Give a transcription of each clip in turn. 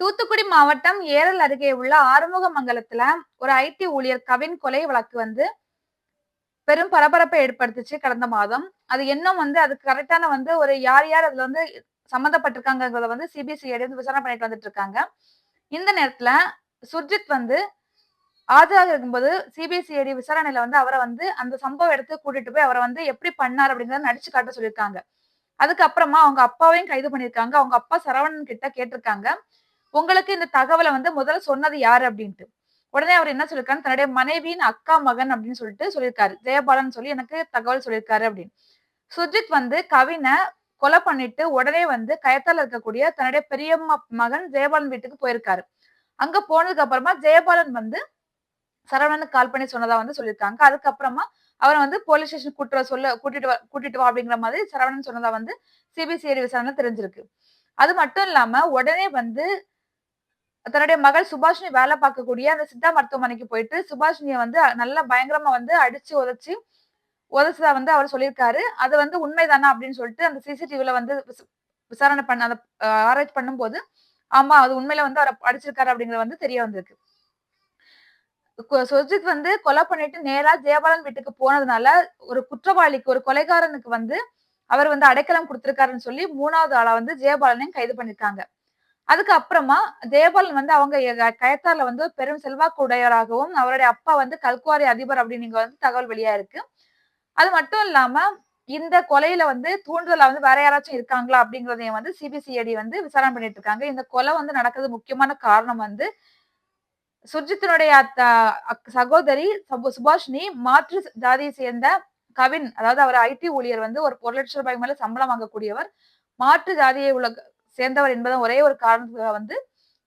தூத்துக்குடி மாவட்டம் ஏரல் அருகே உள்ள ஆறுமுகமங்கலத்துல ஒரு ஐடி ஊழியர் கவின் கொலை வழக்கு வந்து பெரும் பரபரப்பை ஏற்படுத்துச்சு கடந்த மாதம். அது இன்னும் வந்து அதுக்கு கரெக்டான வந்து ஒரு யார் யார் அதுல வந்து சம்மந்தப்பட்டிருக்காங்கிறத வந்து சிபிசிஐடி வந்து விசாரணை பண்ணிட்டு வந்துட்டு இருக்காங்க இந்த நேரத்துல சுர்ஜித் வந்து ஆஜராக இருக்கும்போது சிபிசிஐடி விசாரணையில வந்து அவரை வந்து அந்த சம்பவ இடத்துக்கு கூட்டிட்டு போய் அவரை வந்து எப்படி பண்ணார் அப்படிங்கறத நடிச்சு காட்ட சொல்லியிருக்காங்க. அதுக்கப்புறமா அவங்க அப்பாவையும் கைது பண்ணியிருக்காங்க. அவங்க அப்பா சரவணன் கிட்ட கேட்டிருக்காங்க. உங்களுக்கு இந்த தகவலை வந்து முதல்ல சொன்னது யாரு அப்படின்ட்டு. உடனே அவர் என்ன சொல்லியிருக்காரு தன்னுடைய மனைவியின் அக்கா மகன் அப்படின்னு சொல்லிட்டு சொல்லியிருக்காரு. ஜெயபாலன் சொல்லி எனக்கு தகவல் சொல்லியிருக்காரு அப்படின்னு. சுஜித் வந்து கவினை கொலை பண்ணிட்டு உடனே வந்து கயத்தால இருக்கக்கூடிய தன்னுடைய பெரியம்மா மகன் ஜெயபாலன் வீட்டுக்கு போயிருக்காரு. அங்க போனதுக்கு அப்புறமா ஜெயபாலன் வந்து சரவணனுக்கு கால் பண்ணி சொன்னதா வந்து சொல்லியிருக்காங்க. அதுக்கப்புறமா அவரை வந்து போலீஸ் ஸ்டேஷன் கூட்டுற சொல்ல கூட்டிட்டு வா கூட்டிட்டு வா அப்படிங்கிற மாதிரி சரவணன் சொன்னதா வந்து சிபிசிஐடி விசாரணை தெரிஞ்சிருக்கு. அது மட்டும் இல்லாம உடனே வந்து தன்னுடைய மகள் சுபாஷினி வேலை பார்க்கக்கூடிய அந்த சித்தா மருத்துவமனைக்கு போயிட்டு சுபாஷினியை வந்து நல்லா பயங்கரமா வந்து அடிச்சு உதச்சு உதச்சதா வந்து அவர் சொல்லியிருக்காரு. அது வந்து உண்மைதானா அப்படின்னு சொல்லிட்டு அந்த சிசிடிவில வந்து விசாரணை பண்ண அந்த ஆராய்ச்சி பண்ணும்போது ஆமா அது உண்மையில வந்து அவரை அடிச்சிருக்காரு அப்படிங்கறது வந்து தெரிய வந்திருக்கு. சுஜித் வந்து கொலை பண்ணிட்டு நேரா ஜெயபாலன் வீட்டுக்கு போனதுனால ஒரு குற்றவாளிக்கு ஒரு கொலைகாரனுக்கு வந்து அவர் வந்து அடைக்கலம் கொடுத்திருக்காருன்னு சொல்லி மூணாவது ஆளா வந்து ஜெயபாலனையும் கைது பண்ணிருக்காங்க. அதுக்கப்புறமா தேவன் வந்து அவங்க எ- கயத்தார்ல வந்து பெரும் செல்வாக்கு உடையவராகவும் அவருடைய அப்பா வந்து கல்குவாரி அதிபர் அப்படின்னு வந்து தகவல் வெளியா இருக்கு. அது மட்டும் இல்லாம இந்த கொலையில வந்து தூண்டுதலா வந்து வேற யாராச்சும் இருக்காங்களா அப்படிங்கறதையும் வந்து சிபிசிஐடி வந்து விசாரணை பண்ணிட்டு இருக்காங்க. இந்த கொலை வந்து நடக்கிறது முக்கியமான காரணம் வந்து சுர்ஜித்தினுடைய அத்த- அக்- சகோதரி சபு- சுபாஷினி மாற்று ஜாதியை சேர்ந்த கவின் அதாவது அவர் ஐடி ஊழியர் வந்து ஒரு ஒரு லட்சம் ரூபாய்க்கு மேல சம்பளம் வாங்கக்கூடியவர் மாற்று ஜாதியை உள்ள சேர்ந்தவர் என்பதும் ஒரே ஒரு காரணத்துக்காக வந்து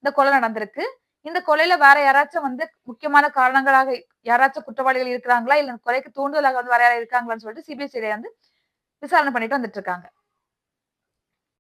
இந்த கொலை நடந்திருக்கு. இந்த கொலையில வேற யாராச்சும் வந்து முக்கியமான காரணங்களாக யாராச்சும் குற்றவாளிகள் இருக்கிறாங்களா? இல்ல கொலைக்கு தூண்டுதலாக வந்து வேற யாராவது இருக்காங்களான்னு சொல்லிட்டு சிபிசிஐடி வந்து விசாரணை பண்ணிட்டு வந்துட்டு இருக்காங்க.